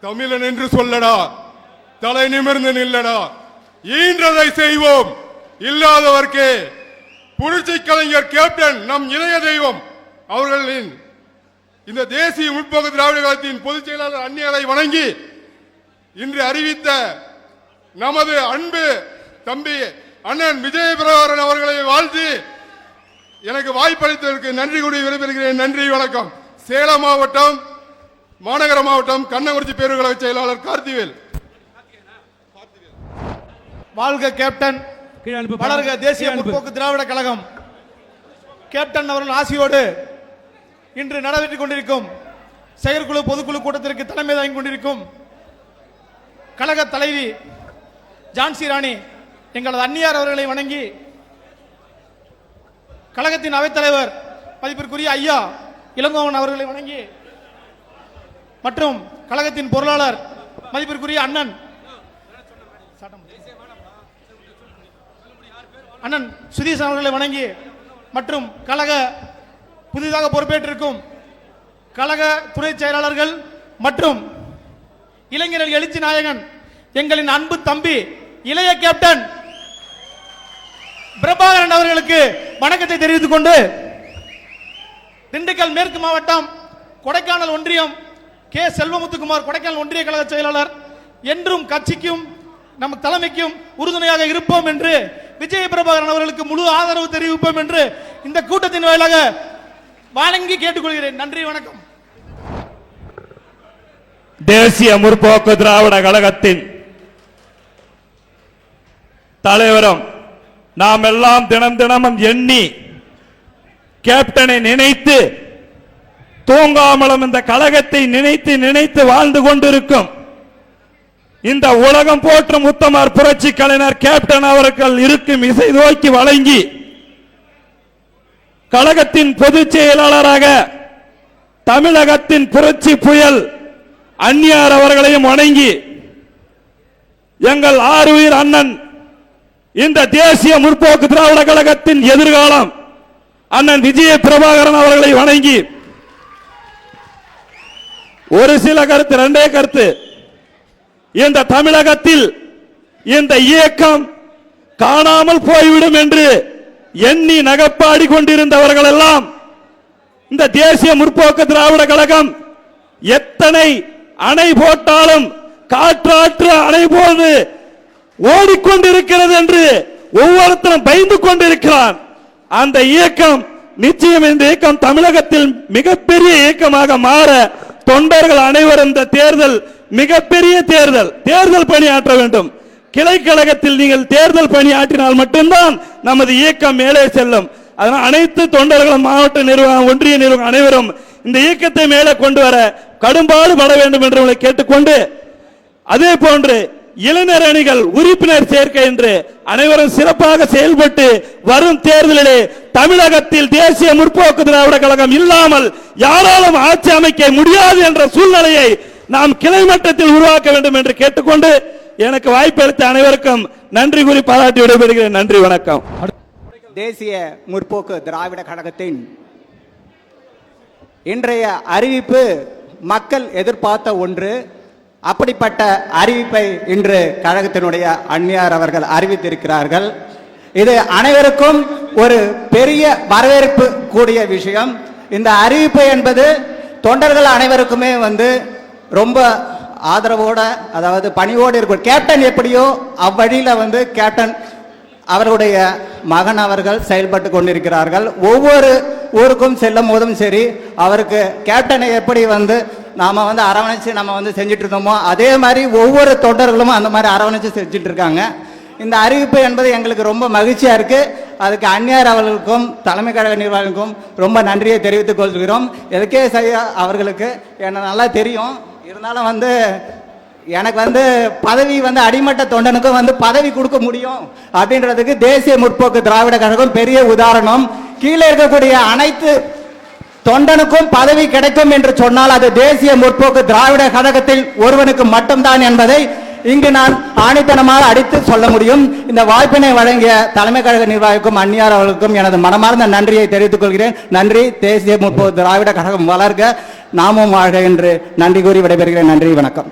தமிழன் என்று சொல்லடா. தலை நிமிர்ந்து நில்லடா. ஈன்றதை செய்வோம். இல்லாதவர்க்கே. புரட்சி கலைஞர் கேப்டன் நம் இளைய தெய்வம் அவர்களின் இந்த தேசிய முற்போக்கு திராவிட கழகத்தின் பொதுச் செயலாளர் அந்நியரை வணங்கி இன்று அறிவித்த நமது அன்பு தம்பி அண்ணன் விஜய பிரபாகரன் அவர்களை வாழ்த்தி எனக்கு வாய்ப்பளித்ததற்கு நன்றி கூடி விரும்புகிறேன் நன்றி வணக்கம். சேலம் மாவட்டம் மாநகர மாவட்டம் கண்ணங்குறிச்சி பேருகழக செயலாளர் கார்த்திவேல். வாழ்க கேப்டன். வளர்க தேசிய. முற்போக்கு திராவிட கழகம். கேப்டன் அவர்கள் ஆசியோடு இன்று நடைபெற்றுக் கொண்டிருக்கும் செயற்குழு பொதுக்குழு கூட்டத்திற்கு தலைமை தாங்கி கொண்டிருக்கும் கழக தலைவி ஜான்சி ராணி எங்களது அந்நியார் அவர்களை வணங்கி கழகத்தின் அவைத்தலைவர் மதிப்பிற்குரிய ஐயா இளங்கோவன் அவர்களை வணங்கி மற்றும் கழகத்தின் பொருளாளர் மதிப்பிற்குரிய அண்ணன். அண்ணன் சுதீஷன் அவர்களை வணங்கி மற்றும் கழக புதிதாக பொறுப்பேற்றிருக்கும் கழக துணை செயலாளர்கள் மற்றும் இளைஞர்கள் எழுச்சி நாயகன் எங்களின் அன்பு தம்பி இளைய கேப்டன் பிரபாகரன் அவர்களுக்கு வணக்கத்தை தெரிவித்துக் கொண்டு திண்டுக்கல் மேற்கு மாவட்டம் கொடைக்கானல் ஒன்றியம் கே. செல்வமுத்துக்குமார் கொடைக்கானல் ஒன்றிய கழக செயலாளர். என்றும் கட்சிக்கும் நம் தலைமைக்கும் உறுதுணையாக இருப்போம் என்று விஜய பிரபாகரன் அவர்களுக்கு முழு ஆதரவு தெரிவிப்போம் என்று இந்த கூட்டத்தின் வாயிலாக வழங்கி கேட்டுக்கொள்கிறேன். நன்றி வணக்கம். தேசிய முற்போக்கு திராவிட கழகத்தின் தலைவரும் நாம் எல்லாம் தினம் தினமும் எண்ணி கேப்டனை நினைத்து தூங்காமலும் இந்த கழகத்தை நினைத்து நினைத்து வாழ்ந்து கொண்டிருக்கும். இந்த உலகம் போற்றும் உத்தமர் புரட்சி கலைஞர் கேப்டன் அவர்கள் இருக்கும் இசை நோக்கி வழங்கி கழகத்தின் பொதுச் செயலாளராக தமிழகத்தின் புரட்சி புயல் அந்நியார் அவர்களையும் வணங்கி எங்கள் ஆறுயிர் அண்ணன் இந்த தேசிய முற்போக்கு திராவிட கழகத்தின் எதிர்காலம் அண்ணன் விஜய பிரபாகரன் அவர்களை வணங்கி ஒரு சில கருத்து ரெண்டே கருத்து. இந்த தமிழகத்தில் இந்த இயக்கம் காணாமல் போய்விடும் என்று எண்ணி நகப்பாடி கொண்டிருந்தவர்கள் எல்லாம் இந்த தேசிய முற்போக்கு திராவிட கழகம் எத்தனை அணை போட்டாலும் காற்றாற்று அணை போது ஓடிக்கொண்டிருக்கிறது என்று ஒவ்வொருத்தரும் பயந்து கொண்டிருக்கிறான் அந்த இயக்கம் நிச்சயம் இந்த இயக்கம் தமிழகத்தில் மிகப்பெரிய இயக்கமாக மாற தொண்டர்கள் அனைவரும் இந்த தேர்தல் மிகப்பெரிய தேர்தல் தேர்தல் பணியாற்ற வேண்டும். கிளைக்கழகத்தில் நீங்கள் தேர்தல் பணியாற்றினால் மட்டும்தான் நமது இயக்கம் மேலே செல்லும். அதனால் அனைத்து தொண்டர்களும் மாவட்ட நிர்வாகம் ஒன்றிய நிர்வாகம் அனைவரும் இந்த இயக்கத்தை மேலே கொண்டு வர கடும்பாடு பட வேண்டும் என்று உங்களை கேட்டுக்கொண்டு அதே போன்று இளைஞர் அணிகள் உறுப்பினர் சேர்க்கை என்று அனைவரும் சிறப்பாக செயல்பட்டு வரும் தேர்தலிலே தமிழகத்தில் தேசிய முற்போக்கு திராவிட கழகம் இல்லாமல் யாராலும் ஆட்சி அமைக்க முடியாது என்ற சூழ்நிலையை நாம் கிளைமட்டத்தில் உருவாக்க வேண்டும் என்று கேட்டுக்கொண்டு எனக்கு வாய்ப்பளித்த அனைவருக்கும் நன்றி கூறி பாராட்டி விடைபெறுகிறேன். நன்றி வணக்கம். தேசிய முற்போக்கு திராவிட கழகத்தின் இன்றைய அறிவிப்பு மக்கள் எதிர்பார்த்த ஒன்று. அப்படிப்பட்ட அறிவிப்பை இன்று கழகத்தினுடைய அந்நியார் அவர்கள் அறிவித்திருக்கிறார்கள். இது அனைவருக்கும் ஒரு பெரிய வரவேற்பு கூடிய விஷயம். இந்த அறிவிப்பு என்பது தொண்டர்கள் அனைவருக்குமே வந்து ரொம்ப ஆதரவோட அதாவது பணிவோடு இருக்கும். கேப்டன் எப்படியோ அவ்வழியில் வந்து கேப்டன் அவருடைய மகன் அவர்கள் செயல்பட்டு கொண்டிருக்கிறார்கள். ஒவ்வொரு ஊருக்கும் செல்லும் போதும் சரி அவருக்கு கேப்டனை எப்படி வந்து நாம வந்து அரவணைச்சு நம்ம வந்து செஞ்சுட்டு இருந்தோமோ அதே மாதிரி ஒவ்வொரு தொண்டர்களும் அந்த மாதிரி அரவணைச்சு செஞ்சுட்டு இருக்காங்க இந்த அறிவிப்பு என்பது எங்களுக்கு ரொம்ப மகிழ்ச்சியா இருக்கு. அதுக்கு அந்நியார் அவர்களுக்கும் தலைமை கழக நிர்வாகிக்கும் ரொம்ப நன்றியை தெரிவித்துக் கொள்கிறோம். எதுக்கே செய்ய அவர்களுக்கு என்ன நல்லா தெரியும். இருந்தாலும் வந்து எனக்கு வந்து பதவி வந்து அடிமட்ட தொண்டனுக்கும் வந்து பதவி கொடுக்க முடியும் அப்படின்றதுக்கு தேசிய முற்போக்கு திராவிட கழகம் பெரிய உதாரணம். கீழே இருக்கக்கூடிய அனைத்து தொண்டனுக்கும் பதவி கிடைக்கும் என்று சொன்னால் அது தேசிய முற்போக்கு திராவிட கழகத்தில் ஒருவனுக்கு மட்டும்தான் என்பதை இங்கு நான் ஆணித்தனமாக அடித்து சொல்ல முடியும். இந்த வாய்ப்பினை வழங்கிய தலைமை கழக நிர்வாகிக்கும் அந்நியார் அவர்களுக்கும் எனது மனமார்ந்த நன்றியை தெரிவித்துக் கொள்கிறேன். நன்றி. தேசிய முற்போக்கு திராவிட கழகம் வளர்க்க நாமும் வாழ்க என்று நன்றி கூறி விடைபெறுகிறேன். நன்றி. வணக்கம்.